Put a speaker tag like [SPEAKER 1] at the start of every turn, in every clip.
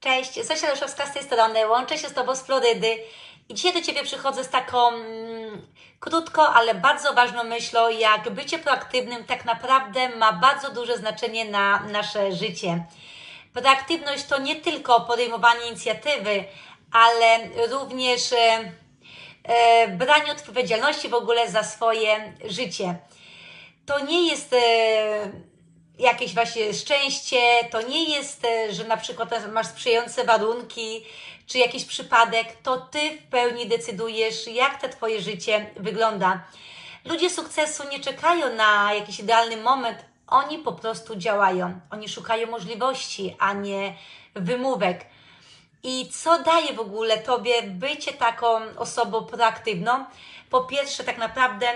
[SPEAKER 1] Cześć, Zosia Leszowska z tej strony, łączę się z Tobą z Florydy i dzisiaj do Ciebie przychodzę z taką mm, krótką, ale bardzo ważną myślą, jak bycie proaktywnym tak naprawdę ma bardzo duże znaczenie na nasze życie. Proaktywność to nie tylko podejmowanie inicjatywy, ale również e, e, branie odpowiedzialności w ogóle za swoje życie. To nie jest e, jakieś właśnie szczęście, to nie jest, e, że na przykład masz sprzyjające warunki, czy jakiś przypadek, to Ty w pełni decydujesz, jak to Twoje życie wygląda. Ludzie sukcesu nie czekają na jakiś idealny moment, oni po prostu działają. Oni szukają możliwości, a nie wymówek. I co daje w ogóle Tobie bycie taką osobą proaktywną? Po pierwsze, tak naprawdę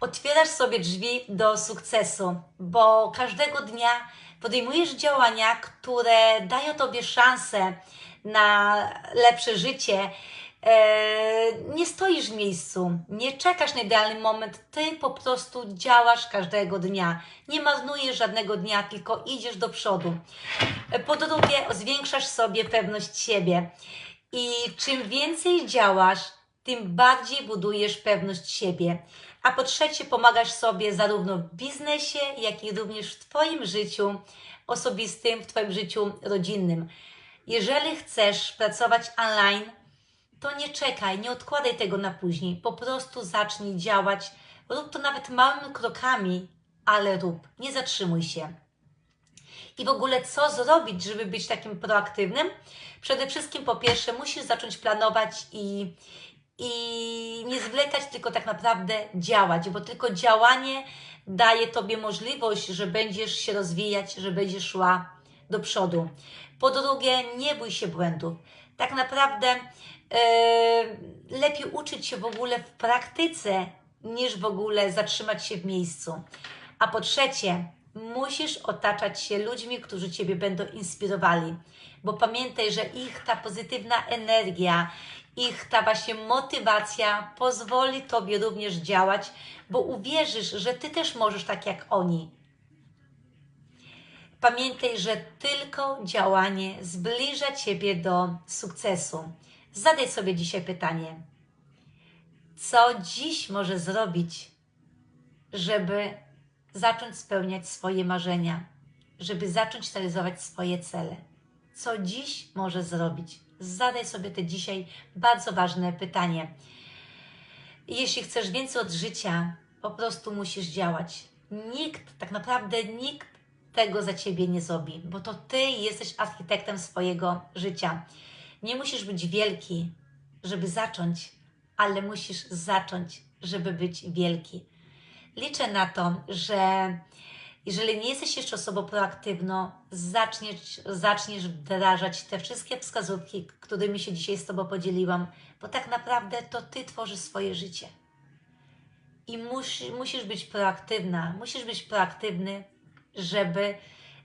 [SPEAKER 1] otwierasz sobie drzwi do sukcesu, bo każdego dnia podejmujesz działania, które dają Tobie szansę na lepsze życie. Eee, nie stoisz w miejscu, nie czekasz na idealny moment, ty po prostu działasz każdego dnia. Nie marnujesz żadnego dnia, tylko idziesz do przodu. E, Po drugie, zwiększasz sobie pewność siebie. I czym więcej działasz, tym bardziej budujesz pewność siebie. A po trzecie, pomagasz sobie zarówno w biznesie, jak i również w Twoim życiu osobistym, w Twoim życiu rodzinnym. Jeżeli chcesz pracować online, to nie czekaj, nie odkładaj tego na później. Po prostu zacznij działać. Rób to nawet małymi krokami, ale rób. Nie zatrzymuj się. I w ogóle co zrobić, żeby być takim proaktywnym? Przede wszystkim po pierwsze musisz zacząć planować i, i nie zwlekać, tylko tak naprawdę działać, bo tylko działanie daje Tobie możliwość, że będziesz się rozwijać, że będziesz szła do przodu. Po drugie, nie bój się błędów. Tak naprawdę lepiej uczyć się w ogóle w praktyce, niż w ogóle zatrzymać się w miejscu. A po trzecie, musisz otaczać się ludźmi, którzy Ciebie będą inspirowali. Bo pamiętaj, że ich ta pozytywna energia, ich ta właśnie motywacja pozwoli Tobie również działać, bo uwierzysz, że Ty też możesz tak jak oni. Pamiętaj, że tylko działanie zbliża Ciebie do sukcesu. Zadaj sobie dzisiaj pytanie: co dziś możesz zrobić, żeby zacząć spełniać swoje marzenia, żeby zacząć realizować swoje cele? Co dziś możesz zrobić? Zadaj sobie te dzisiaj bardzo ważne pytanie. Jeśli chcesz więcej od życia, po prostu musisz działać. Nikt, tak naprawdę nikt tego za ciebie nie zrobi, bo to ty jesteś architektem swojego życia. Nie musisz być wielki, żeby zacząć, ale musisz zacząć, żeby być wielki. Liczę na to, że jeżeli nie jesteś jeszcze osobą proaktywną, zaczniesz, zaczniesz wdrażać te wszystkie wskazówki, którymi się dzisiaj z Tobą podzieliłam, bo tak naprawdę to Ty tworzysz swoje życie. I musi, musisz być proaktywna, musisz być proaktywny, żeby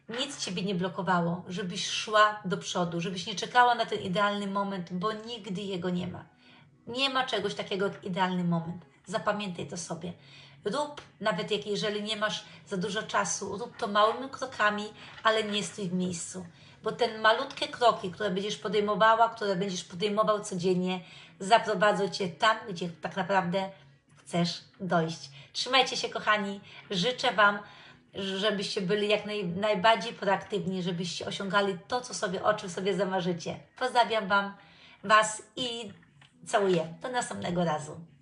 [SPEAKER 1] nic Ciebie nie blokowało, żebyś szła do przodu, żebyś nie czekała na ten idealny moment, bo nigdy jego nie ma. Nie ma czegoś takiego jak idealny moment. Zapamiętaj to sobie. Rób, nawet jak jeżeli nie masz za dużo czasu, rób to małymi krokami, ale nie stój w miejscu. Bo te malutkie kroki, które będziesz podejmowała, które będziesz podejmował codziennie, zaprowadzą Cię tam, gdzie tak naprawdę chcesz dojść. Trzymajcie się, kochani. Życzę Wam, żebyście byli jak naj, najbardziej proaktywni, żebyście osiągali to, co sobie, o czym sobie zamarzycie. Pozdrawiam Wam Was i całuję. Do następnego razu.